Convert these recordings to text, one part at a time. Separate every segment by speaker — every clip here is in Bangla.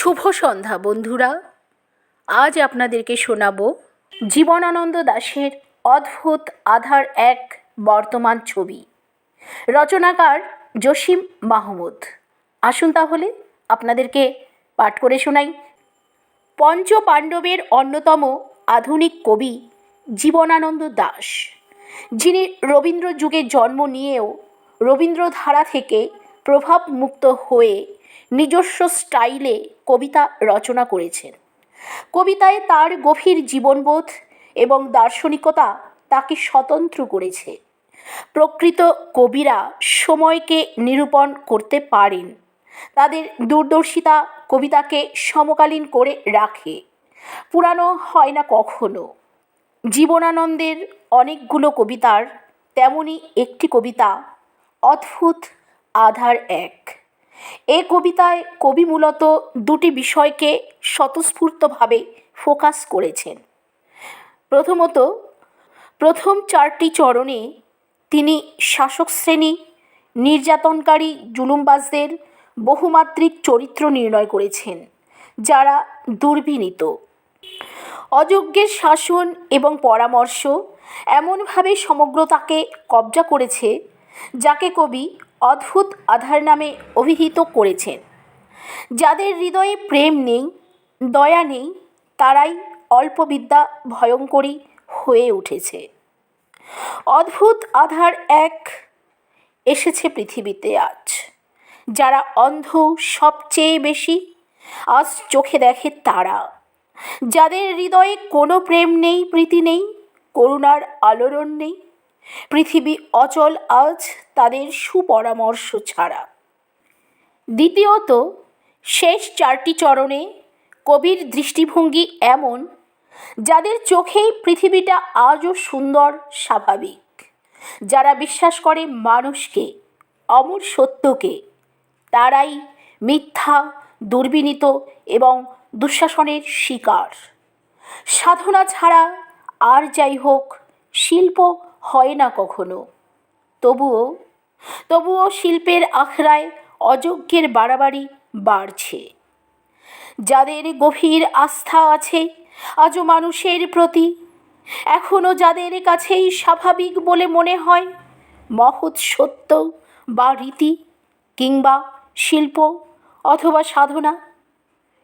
Speaker 1: শুভ সন্ধ্যা, বন্ধুরা। আজ আপনাদেরকে শোনাব জীবনানন্দ দাশের অদ্ভুত আধার এক বর্তমান ছবি। রচনাকার জসিম মাহমুদ। আসুন তাহলে, আপনাদেরকে পাঠ করে শোনাই। পঞ্চ পাণ্ডবের অন্যতম আধুনিক কবি জীবনানন্দ দাশ, যিনি রবীন্দ্র যুগে জন্ম নিয়েও রবীন্দ্রধারা থেকে প্রভাবমুক্ত হয়ে নিজস্ব স্টাইলে কবিতা রচনা করেছেন। কবিতায় তার গভীর জীবনবোধ এবং দার্শনিকতা তাকে স্বতন্ত্র করেছে। প্রকৃত কবিরা সময়কে নিরূপণ করতে পারেন। তাদের দূরদর্শিতা কবিতাকে সমকালীন করে রাখে। পুরানো হয় না কখনো। জীবনানন্দের অনেকগুলো কবিতার তেমনই একটি কবিতা অদ্ভুত আধার এক। এ কবিতায় কবি মূলত দুটি বিষয়কে স্বতঃস্ফূর্তভাবে ফোকাস করেছেন। প্রথমত, প্রথম চারটি চরণে তিনি শাসক শ্রেণি, নির্যাতনকারী জুলুমবাজদের বহুমাত্রিক চরিত্র নির্ণয় করেছেন, যারা দুর্বিনীত। অযোগ্যের শাসন এবং পরামর্শ এমনভাবে সমগ্রতাকে কবজা করেছে যাকে কবি অদ্ভুত আধার নামে অভিহিত করেছেন। যাদের হৃদয়ে প্রেম নেই, দয়া নেই, তারাই অল্পবিদ্যা ভয়ঙ্করী হয়ে উঠেছে। অদ্ভুত আধার এক এসেছে পৃথিবীতে আজ। যারা অন্ধ সবচেয়ে বেশি, আজ চোখে দেখে তারা। যাদের হৃদয়ে কোনো প্রেম নেই, প্রীতি নেই, করুণার আলোড়ন নেই পৃথিবী অচল আজ তাদের সুপরামর্শ ছাড়া। দ্বিতীয়ত, শেষ চারটি চরণে কবির দৃষ্টিভঙ্গি এমন, যাদের চোখেই পৃথিবীটা আজও সুন্দর, স্বাভাবিক। যারা বিশ্বাস করে মানুষকে, অমর সত্যকে, তারাই মিথ্যা, দুর্বিনীত এবং দুঃশাসনের শিকার। সাধনা ছাড়া আর যাই হোক, শিল্প হয় না কখনো। তবুও তবুও শিল্পের আখড়ায় অযোগ্যের বাড়াবাড়ি বাড়ছে। যাদের গভীর আস্থা আছে, আজও মানুষের প্রতি এখনও যাদের কাছেই স্বাভাবিক বলে মনে হয়, মহৎ সত্য বা রীতি কিংবা শিল্প অথবা সাধনা,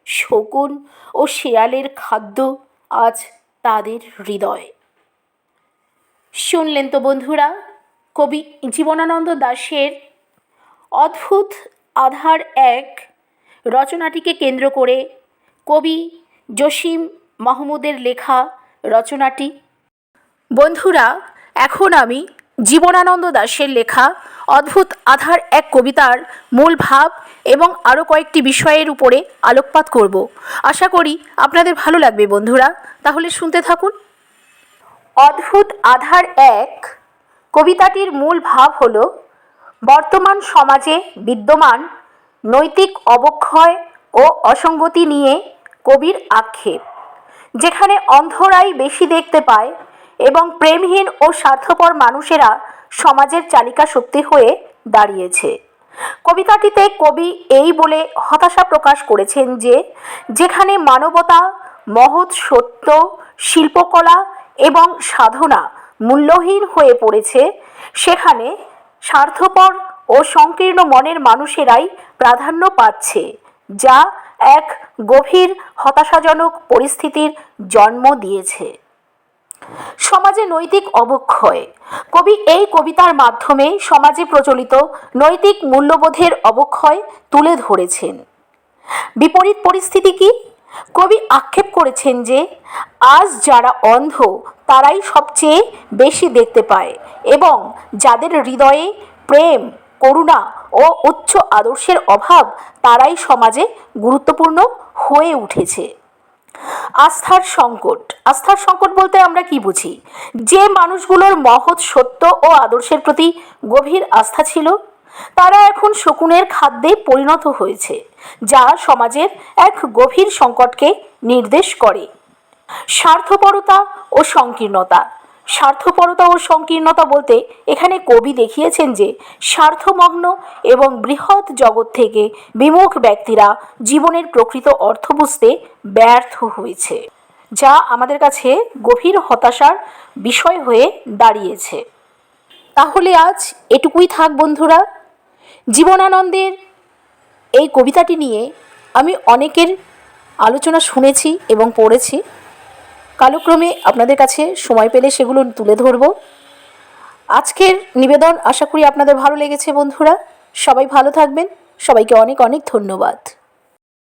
Speaker 1: শকুন ও শেয়ালের খাদ্য আজ তাদের হৃদয়। শুনলেন তো বন্ধুরা, কবি জীবনানন্দ দাশের অদ্ভুত আধার এক রচনাটিকে কেন্দ্র করে কবি জসিম মাহমুদের লেখা রচনাটি। বন্ধুরা, এখন আমি জীবনানন্দ দাশের লেখা অদ্ভুত আধার এক কবিতার মূল ভাব এবং আরও কয়েকটি বিষয়ের উপরে আলোকপাত করব। আশা করি আপনাদের ভালো লাগবে বন্ধুরা। তাহলে শুনতে থাকুন। অদ্ভুত আধার এক কবিতাটির মূল ভাব হল, বর্তমান সমাজে বিদ্যমান নৈতিক অবক্ষয় ও অসঙ্গতি নিয়ে কবির আক্ষেপ, যেখানে অন্ধরাই বেশি দেখতে পায় এবং প্রেমহীন ও স্বার্থপর মানুষেরা সমাজের চালিকা শক্তি হয়ে দাঁড়িয়েছে। কবিতাটিতে কবি এই বলে হতাশা প্রকাশ করেছেন যে, যেখানে মানবতা, মহৎ সত্য, শিল্পকলা এবং সাধনা মূল্যহীন হয়ে পড়েছে। সেখানে স্বার্থপর ও সংকীর্ণ মনের মানুষেরাই প্রাধান্য পাচ্ছে, যা এক গভীর হতাশাজনক পরিস্থিতির জন্ম দিয়েছে। সমাজে নৈতিক অবক্ষয়। কবি এই কবিতার মাধ্যমে সমাজে প্রচলিত নৈতিক মূল্যবোধের অবক্ষয় তুলে ধরেছেন। বিপরীত পরিস্থিতি কি? কবি আক্ষেপ করেছেন যে, আজ যারা অন্ধ, তারাই সবচেয়ে বেশি দেখতে পায় এবং যাদের হৃদয়ে প্রেম, করুণা ও উচ্চ আদর্শের অভাব, তারাই সমাজে গুরুত্বপূর্ণ হয়ে উঠেছে। আস্থার সংকট। আস্থার সংকট বলতে আমরা কি বুঝি? যে মানুষগুলোর মহৎ সত্য ও আদর্শের প্রতি গভীর আস্থা ছিল তারা এখন শকুনের খাদ্যে পরিণত হয়েছে, যা সমাজের এক গভীর সংকটকে নির্দেশ করে। স্বার্থপরতা ও সংকীর্ণতা। স্বার্থপরতা ও সংকীর্ণতা বলতে এখানে কবি দেখিয়েছেন যে, স্বার্থমগ্ন এবং বৃহৎ জগৎ থেকে বিমুখ ব্যক্তিরা জীবনের প্রকৃত অর্থ বুঝতে ব্যর্থ হয়েছে, যা আমাদের কাছে গভীর হতাশার বিষয় হয়ে দাঁড়িয়েছে। তাহলে আজ এটুকুই থাক বন্ধুরা। জীবনানন্দের এই কবিতাটি নিয়ে আমি অনেকের আলোচনা শুনেছি এবং পড়েছি। কালক্রমে আপনাদের কাছে সময় পেলে সেগুলো তুলে ধরব। আজকের নিবেদন আশা করি আপনাদের ভালো লেগেছে বন্ধুরা। সবাই ভালো থাকবেন। সবাইকে অনেক অনেক ধন্যবাদ।